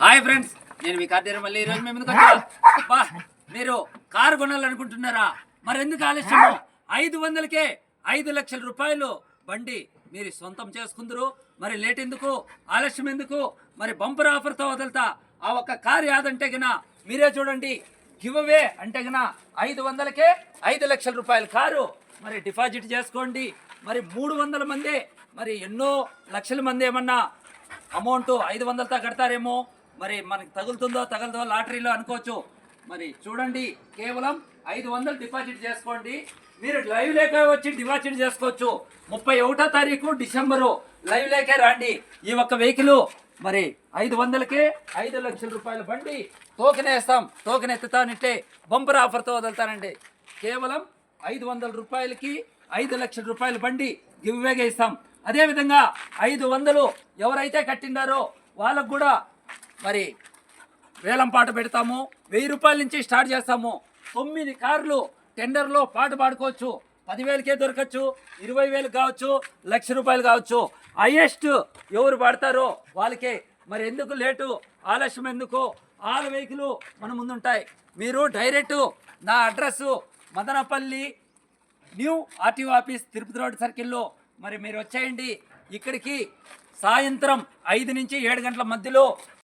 Hi friends నేను మీ కార్తీర మళ్ళీ ఈరోజు మేము ఎందుకు వచ్చా? మీరు కారు కొనాలనుకుంటున్నారా? మరి ఎందుకు ఆలస్యము? ఐదు వందలకే ఐదు లక్షల రూపాయలు బండి మీరు సొంతం చేసుకుందరు. మరి లేట్ ఎందుకు? ఆలస్యం ఎందుకు? మరి బంపర్ ఆఫర్తో వదులుతా. ఆ ఒక్క కారు యాదంటే గన మీరే చూడండి. గివ్ అవే అంటే గన ఐదు వందలకే ఐదు లక్షల రూపాయల కారు. మరి డిపాజిట్ చేసుకోండి. మరి మూడు వందల మంది మరి ఎన్నో లక్షల మంది ఏమన్నా అమౌంట్ ఐదు వందలతో కడతారేమో? మరి మనకి తగులుతుందో తగలదో లాటరీలో అనుకోవచ్చు. మరి చూడండి కేవలం ఐదు వందలు డిపాజిట్ చేసుకోండి. మీరు లైవ్ లేక వచ్చి డిపాజిట్ చేసుకోవచ్చు. ముప్పై ఒకటో తారీఖు డిసెంబరు. లైవ్ లేకే రండి. ఈ ఒక్క వెహికల్ మరి ఐదు వందలకే ఐదు లక్షల రూపాయల బండి టోకెన్ వేస్తాం. టోకెన్ ఎత్తుతానంటే బంపర్ ఆఫర్తో వదులుతానండి. కేవలం ఐదు వందల రూపాయలకి ఐదు లక్షల రూపాయల బండి గివ్వేగా ఇస్తాం. అదేవిధంగా ఐదు వందలు ఎవరైతే కట్టిండారో వాళ్ళకు కూడా మరి వేలం పాట పెడతాము వెయ్యి రూపాయల నుంచి స్టార్ట్ చేస్తాము. తొమ్మిది కార్లు టెండర్లో పాట పాడుకోవచ్చు. పదివేలకే దొరకచ్చు ఇరవై వేలు కావచ్చు లక్ష రూపాయలు కావచ్చు. హైయెస్ట్ ఎవరు పాడతారో వాళ్ళకే. మరి ఎందుకు లేటు? ఆలస్యం ఎందుకు? ఆరు వెహికల్ మన ముందుంటాయి. మీరు డైరెక్ట్ నా address Madanapalli new RTO office Tirupati road సర్కిల్లో మరి మీరు వచ్చేయండి. ఇక్కడికి సాయంత్రం ఐదు నుంచి ఏడు గంటల మధ్యలో